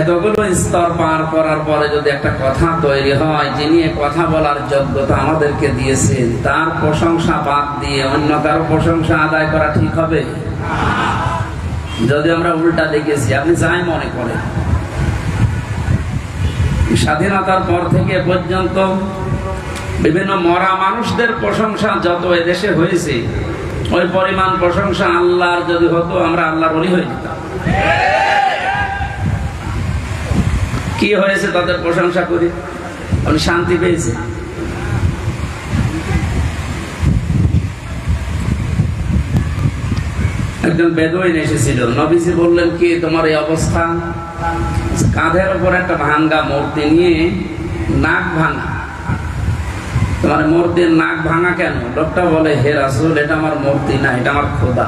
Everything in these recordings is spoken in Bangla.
এতগুলো স্তর পার করার পরে যদি একটা কথা তৈরি হয়, যিনি কথা বলার যোগ্যতা আমাদেরকে দিয়েছেন, তার প্রশংসা বাদ দিয়ে অন্য কারও প্রশংসা আদায় করা ঠিক হবে? যদি আমরা উল্টা দেখেছি, আপনি যাই মনে করেন। স্বাধীনতার পর থেকে পর্যন্ত বিভিন্ন মরা মানুষদের প্রশংসা যত এদেশে হয়েছে, ওই পরিমাণ প্রশংসা আল্লাহর যদি হতো, আমরা আল্লাহর অলি হয়ে যেতাম। কি হয়েছে তাদের প্রশংসা করি? উনি শান্তি পেয়েছে। একজন বেদুইন এসেছিল। নবীজি বললেন, কি তোমার এই অবস্থা? কাঁধের উপর একটা ভাঙ্গা মূর্তি নিয়ে নাক ভাঙা। তোমার মূর্তির নাক ভাঙা কেন? লোকটা বলে, হে রাসুল, এটা আমার মূর্তি না, এটা আমার খোদা।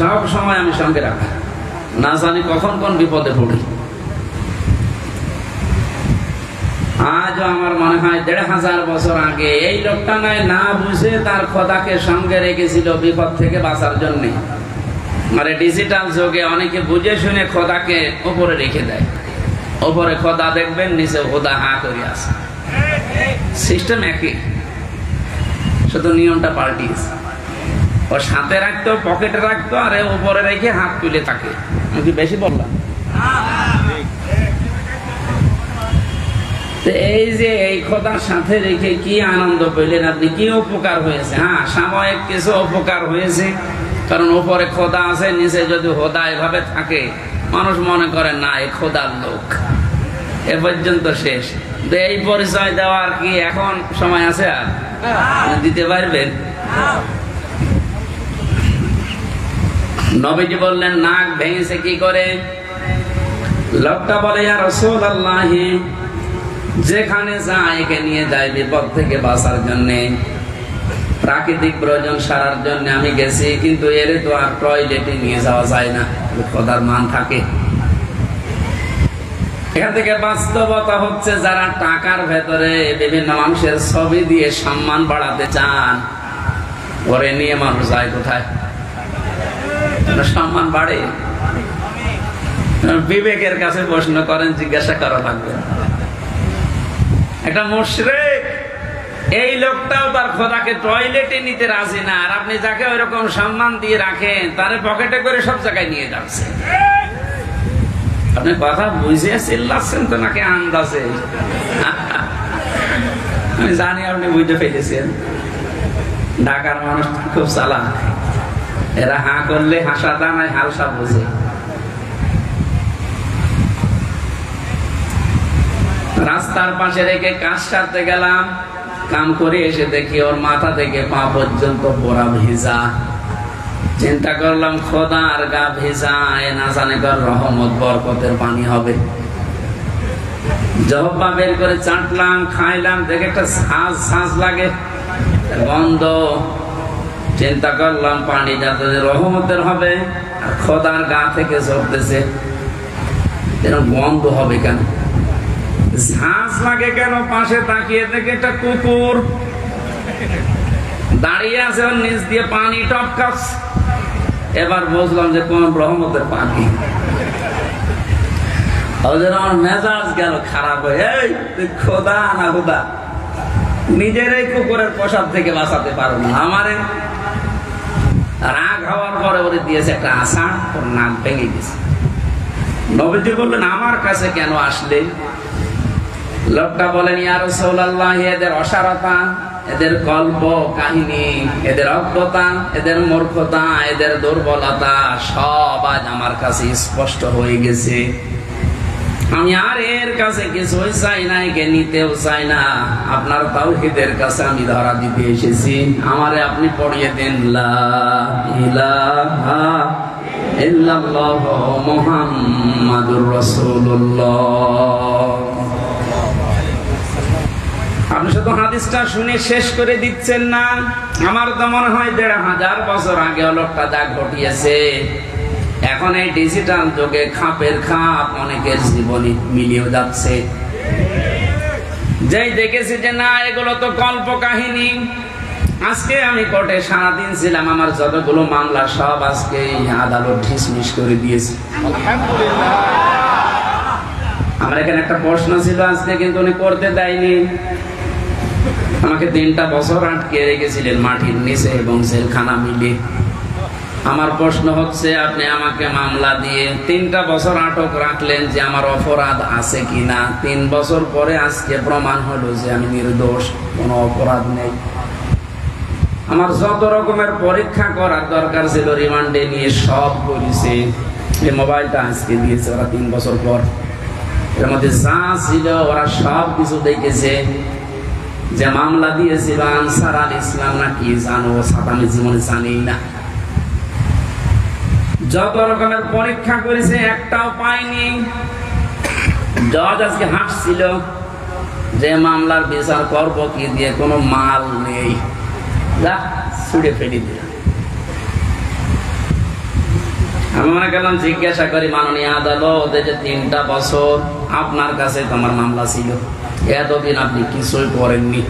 সব সময় আমি সঙ্গে রাখা। না জানি কখন কোন বিপদে পড়ি। আজও আমার মনে হয় দেড় হাজার বছর আগে এই লোকটা নয়, না বুঝে তার খোদাকে সঙ্গে রেখেছিল বিপদ থেকে বাঁচার জন্য। মানে ডিজিটাল যুগে অনেকে বুঝে শুনে খোদাকে উপরে রেখে দেয়। উপরে খোদা দেখবেন, নিচে খোদা হা করে আসে সিস্টেম একই। শুধু নিয়মটা পাল্টিয়েছে। ও সাথে রাখতো পকেটে রাখতো, আর উপরে রেখে হাত তুলে থাকে। আমি কি বেশি বললাম তো এই যে এই খোদার সাথে রেখে কি আনন্দ পেলেন? আপনি কি উপকার হয়েছে? হ্যাঁ সাময়িক কিছু উপকার হয়েছে। কারণ উপরে খোদা আছে, নিচে যদি হোদা এভাবে থাকে, মানুষ মনে করে, না এই খোদার লোক। এ পর্যন্ত শেষ। এই পরিচয় দেওয়ার কি এখন সময় আছে আর? দিতে পারবেন? নবীজি বললেন, নাক ভেঙেছে কি করে? লোকটা বলে আর রসুল আল্লাহি যেখানে যায় একে নিয়ে যায় বিপদ থেকে বাঁচার জন্য, প্রাকৃতিক প্রয়োজন সারার জন্য আমি গেছি, কিন্তু এর তো আর টয়লেটে নিয়ে যাওয়া যায় না খোদার মান থাকে। এখান থেকে বাস্তবতা হচ্ছে যারা টাকার ভেতরে বিভিন্ন মানুষের ছবি দিয়ে সম্মান বাড়াতে চান, ওরে নিয়ে মানুষ যায় কোথায়? সম্মান বাড়ে? বিবেকের কাছে প্রশ্ন করেন, জিজ্ঞাসা করা লাগবে। একটা মুশরেক, এই লোকটাও তার খোদাকে টয়লেটে নিতে রাজি না, আর আপনি যাকে ওই রকম সম্মান দিয়ে রাখেন, তারে পকেটে করে সব জায়গায় নিয়ে যাচ্ছে। আপনি কথা বুঝে চিল্লাচ্ছেন তো নাকি আন্দাজে? আমি জানি আপনি বুঝতে পেরেছেন। ঢাকার মানুষ খুব চালাক। এরা হা করলে হাসা দানায় হালসা বুঝে। রাস্তার পাশে রেখে কাজ সারতে গেলাম। কাম করে এসে দেখি ওর মাথা থেকে পা পর্যন্ত পোড়া ভেজা। চিন্তা করলাম, খোদা আর গা ভেজা, এ না জানে কর রহমত, বরকতের পানি হবে। জহব্বা বের করে চাটলাম, খাইলাম, দেখে একটা শ্বাস শ্বাস লাগে। গন্ধ। চিন্তা করলাম, পানি যাতে রহমতের হবে, আর খোদার গা থেকে ঝরতেছে। এরকম গন্ধ হবে কেন? ঝাঁস লাগে কেন? পাশে তাকিয়ে দেখে একটা কুকুর। দাঁড়িয়ে আছে ওর নিচ দিয়ে পানি টপকাস এবার বুঝলাম যে কোন রহমতের পানি আমার মেজাজ গেল খারাপ হয়ে। এই, তুই খোদা না খোদা। নিজেরাই কুকুরের প্রসাদ থেকে বাঁচাতে পারো না। আমারে রাগ হওয়ার পরে ওরে দিয়েছে একটা আশা ওর নাক ভেঙে গেছে। নবীজি বললেন, আমার কাছে কেন আসলে? লোকটা বলেন ইয়ার সৌলাল্লাহ এদের অসারতা, এদের গল্প কাহিনী, এদের অজ্ঞতা, এদের মূর্খতা, এদের দুর্বলতা সব আজ আমার কাছে স্পষ্ট হয়ে গেছে। আমি আর এর কাছে কিছুই চাই না একে নিতেও চাই না। আপনার তাওহিদের কাছে আমি ধরা দিতে এসেছি। আমারে আপনি পড়িয়ে দেন, লা ইলাহা ইল্লাল্লাহ শুধু হাদিসটা শুনে শেষ করে দিচ্ছেন না। আমার তো মনে হয় দেড় হাজার বছর আগে লোকটা যা ঘটিয়েছে, এখন এই ডিজিটাল যুগে খাপের খাপ অনেকের জীবনে মিলিয়ে যাচ্ছে। যেই দেখেছি যে না, এগুলো তো কল্প কাহিনী আজকে আমি কোর্টে সারাদিন ছিলাম, আমার যতগুলো মামলা সব আজকে আদালত ঢিসমিস করে দিয়েছে। আমার এখানে একটা প্রশ্ন ছিল আজকে, কিন্তু উনি করতে দেয়নি। আমাকে তিনটা বছর আটকে রেখেছিলেন মাটির নিচে এবং জেলখানা মিলে আমার প্রশ্ন হচ্ছে, আপনি আমাকে মামলা দিয়ে তিনটা বছর আটক রাখলেন যে আমার অপরাধ আছে কিনা? তিন বছর পরে আজকে প্রমাণ হলো যে আমি নির্দোষ, কোনো অপরাধ নেই। আমার যত রকমের পরীক্ষা করার দরকার ছিল, রিমান্ডে নিয়ে সব করেছে এই মোবাইলটা আজকে দিয়েছে ওরা তিন বছর পর। এর মধ্যে যা ছিল ওরা সব কিছু দেখেছে। যে মামলা দিয়েছিল আনসার আল ইসলাম না কি জানো সাতামি জীবনে জানি না। যত রকমের পরীক্ষা করেছে, একটাও পাইনি জজ আজকে হাসছিল যে মামলার বিচার করব কি দিয়ে, কোনো মাল নেই। দিল আমি মনে করলাম, জিজ্ঞাসা করি, মাননীয় আদালত যে তিনটা বছর আপনার কাছে তোমার মামলা ছিল? এতদিন আপনি কিছুই করেননি।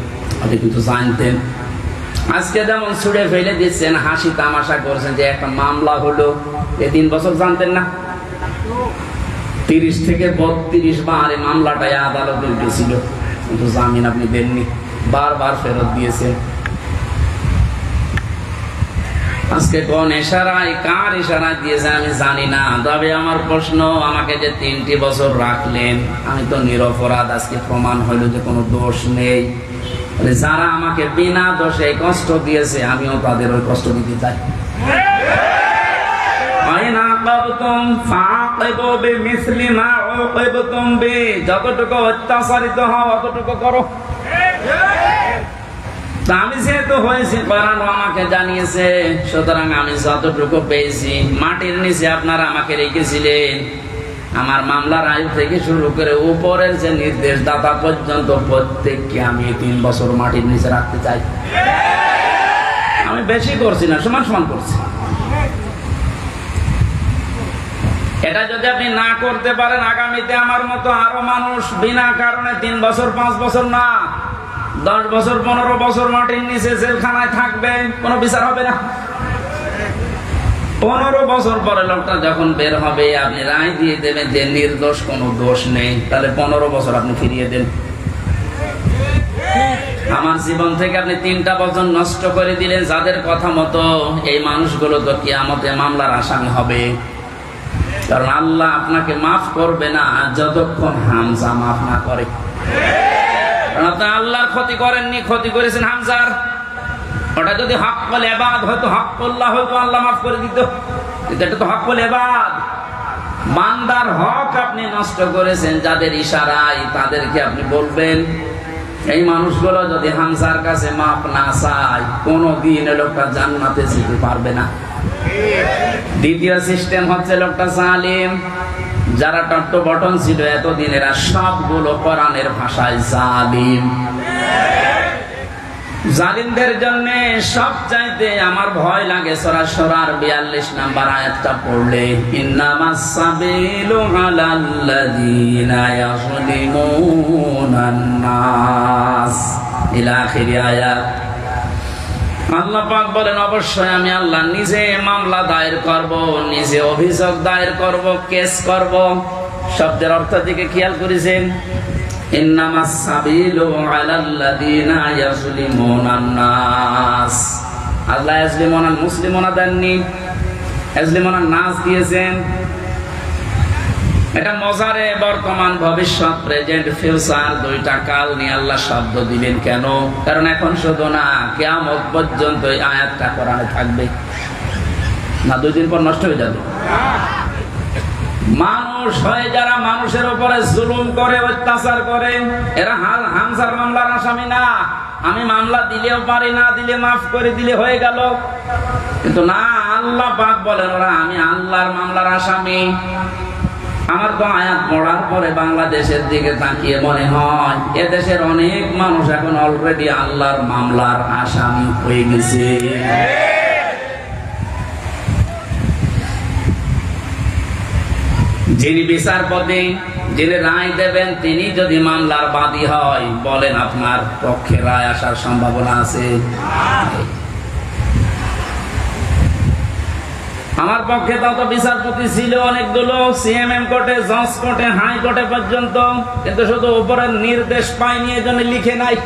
আপনি কিন্তু জানতেন। আজকে যেমন ছুড়ে ফেলে দিচ্ছেন, হাসি তামাশা করছেন যে একটা মামলা হলো, এ তিন বছর জানতেন না? তিরিশ থেকে বত্রিশ বার এই মামলাটাই আদালতে উঠেছিল কিন্তু জামিন আপনি দেননি, বারবার ফেরত দিয়েছেন। আজকে কোন ইশারায়, কার ইশারা দিয়েছে আমি জানি না। তবে আমার প্রশ্ন, আমাকে যে তিনটি বছর রাখলেন, আমি তো নিরপরাধ, আজকে প্রমাণ হইল যে কোনো দোষ নেই। যারা আমাকে বিনা দোষে কষ্ট দিয়েছে, আমিও তাদের ওই কষ্ট দিতে চাই। যতটুকু অত্যাচারিত হও, অতটুকু করো। আমি যেহেতু হয়েছি কোরআন আমাকে জানিয়েছে, সুতরাং আমি যতটুকু পেয়েছি, মাটির নিচে আপনারা আমাকে রেখেছিলেন। আমার মামলার আয়ু থেকে শুরু করে উপরের যে নির্দেশ দাতা পর্যন্ত প্রত্যেককে আমি তিন বছর মাটির নিচে রাখতে চাই। আমি বেশি করছি না, সমান সমান করছি। এটা যদি আপনি না করতে পারেন, আগামীতে আমার মতো আরও মানুষ বিনা কারণে তিন বছর, পাঁচ বছর না দশ বছর, পনেরো বছর মাটির নিচে জেলখানায় থাকবে, কোনো বিচার হবে না। পনেরো বছর পরে লোকটা যখন বের হবে, আপনি রায় দিয়ে দেবেন যে নির্দোষ, কোনো দোষ নেই। তাহলে পনেরো বছর আপনি ফিরিয়ে দেন। আমার জীবন থেকে আপনি তিনটা বছর নষ্ট করে দিলেন, যাদের কথা মতো এই মানুষগুলো তো কিয়ামতে মামলার আসামি হবে। কারণ আল্লাহ আপনাকে মাফ করবে না, যতক্ষণ হামজা মাফ না করে। কারণ আল্লাহর ক্ষতি করেননি, ক্ষতি করেছেন হামজার। ওটা যদি হক বলে এবাদ হয়তো হক করল্লাহ হয়তো আল্লাহ মাফ করে দিত। কিন্তু এটা তো হক বলে এবাদ। মান্দার হক আপনি নষ্ট করেছেন, যাদের ইশারায় তাদেরকে আপনি বলবেন। এই মানুষগুলো যদি হামসার কাছে মাপ না চায় কোনো দিন লোকটা জান্নাতে যেতে পারবে না। দ্বিতীয় সিস্টেম হচ্ছে লোকটা জালিম। যারা টট্ট বটন ছিল এতদিন, এরা সবগুলো কোরআনের ভাষায় জালিম। জালিমদের জন্য সব চাইতে আমার ভয় লাগে সরা বিয়াল্লিশ নাম্বার আয়াতটা পড়লে আয়াত। আল্লাহ পাক বলেন, অবশ্যই আমি আল্লাহ নিজে মামলা দায়ের করব, নিজে অভিযোগ দায়ের করব, কেস করব। শব্দের অর্থ দিকে খেয়াল করেছেন? আল্লাহ মুসলিমুনা দেননি। নাস দিয়েছেন। এটা মজারে বর্তমান ভবিষ্যৎ প্রেজেন্ট ফিউচার দুইটা কাল নিয়ে আল্লাহ শব্দ দিলেন। কেন? কারণ এখন শুধু না পর্যন্ত আয়াতটা থাকবে। না, দুই দিন পর নষ্ট হয়ে যাবে। মানুষ হয় যারা মানুষের উপরে জুলুম করে, অত্যাচার করে, এরা হাল- হামসার মামলার আসামি না। আমি মামলা দিলেও পারি, না দিলে মাফ করে দিলে হয়ে গেল। কিন্তু না, আল্লাহ পাক বলেন, ওরা, আমি আল্লাহর মামলার আসামি। আমার তো আয়াত পড়ার পরে বাংলাদেশের দিকে তাকিয়ে মনে হয়, এদেশের অনেক মানুষ এখন অলরেডি আল্লাহর মামলার আসামি হয়ে গেছে। যিনি বিচারপতি, যিনি রায় দেবেন, তিনি যদি মামলার বাদী হয়, বলেন আপনার পক্ষে রায় আসার সম্ভাবনা আছে? আমার পক্ষে তত বিচারপতি ছিল অনেকগুলো সিএমএম কোর্টে, জজ কোর্টে, হাই কোর্টে পর্যন্ত। কিন্তু শুধু উপরের নির্দেশ পাইনি এজন্য লিখে নাই।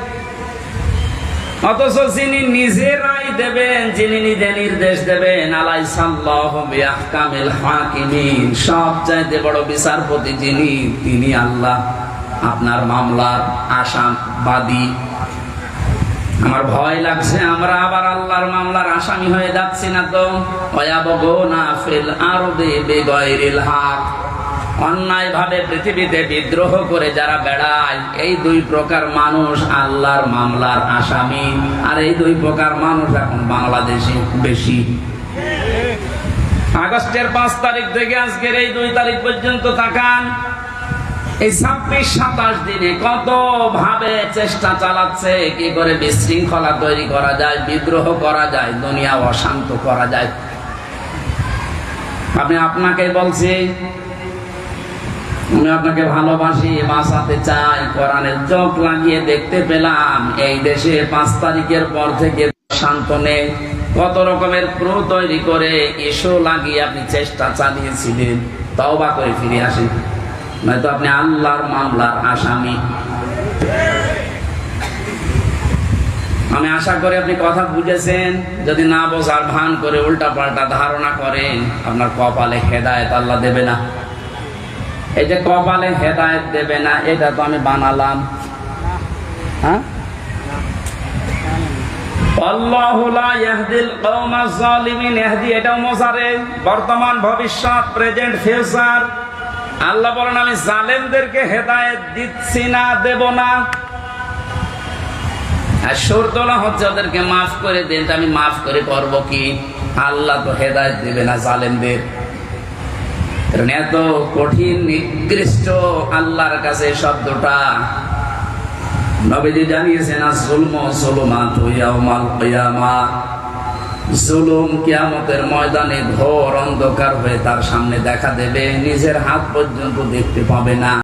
অথচ যিনি নিজে রায় দেবেন, যিনি নিজে নির্দেশ দেবেন আলাই সাল্লাহিল হাকিমিন সব চাইতে বড় বিচারপতি যিনি, তিনি আল্লাহ। আপনার মামলার আসামবাদী আমার ভয় লাগছে, আমরা আবার আল্লাহর মামলার আসামি হয়ে যাচ্ছি না তো। ফিল অন্যায় ভাবে পৃথিবীতে বিদ্রোহ করে যারা বেড়ায়, এই দুই প্রকার মানুষ আল্লাহর মামলার আসামি। আর এই দুই প্রকার মানুষ এখন বাংলাদেশে বেশি। আগস্টের পাঁচ তারিখ থেকে আজকের এই দুই তারিখ পর্যন্ত তাকান এই ছাব্বিশ, সাতাশ দিনে কত ভাবে চেষ্টা চালাচ্ছে, কি করে বিশৃঙ্খলা তৈরি করা যায়, বিদ্রোহ করা যায়, দুনিয়া অশান্ত করা যায়। আমি আপনাকে বলছি, আমি আপনাকে ভালোবাসি, বাঁচাতে চাই, কোরআনের চোখ লাগিয়ে দেখতে পেলাম, এই দেশে পাঁচ তারিখের পর থেকে শান্ত নেই। কত রকমের ক্রু তৈরি করে, ইস্যু লাগিয়ে আপনি চেষ্টা চালিয়েছিলেন। তওবা করে ফিরে আসেন। নয়তো আপনি আল্লাহর মামলার আসামি। আমি আশা করি আপনি কথা বুঝেছেন। যদি না বোঝার ভান করে উল্টা পাল্টা ধারণা করেন, আপনার কপালে হেদায়ত আল্লাহ দেবে না। এই যে কপালে হেদায়ত দেবে না, এটা তো আমি বানালাম। হ্যাঁ? বর্তমান, ভবিষ্যৎ, প্রেজেন্ট, ফিউচার। আল্লাহ বলেন, আমি জালেমদেরকে হেদায়েত দিচ্ছি না, দেব না। আর সুর তোলা হচ্ছে, ওদেরকে মাফ করে দেন আমি মাফ করে করব কি? আল্লাহ তো হেদায়ত দেবে না জালেমদের। কারণ এত কঠিন, নিকৃষ্ট আল্লাহর কাছে শব্দটা নবীজি জানিয়েছেন না জুলম জুলুমাত ইয়াউমাল কিয়ামা। জুলুম কিয়ামতের ময়দানে ঘোর অন্ধকার হয়ে তার সামনে দেখা দেবে, নিজের হাত পর্যন্ত দেখতে পাবে না।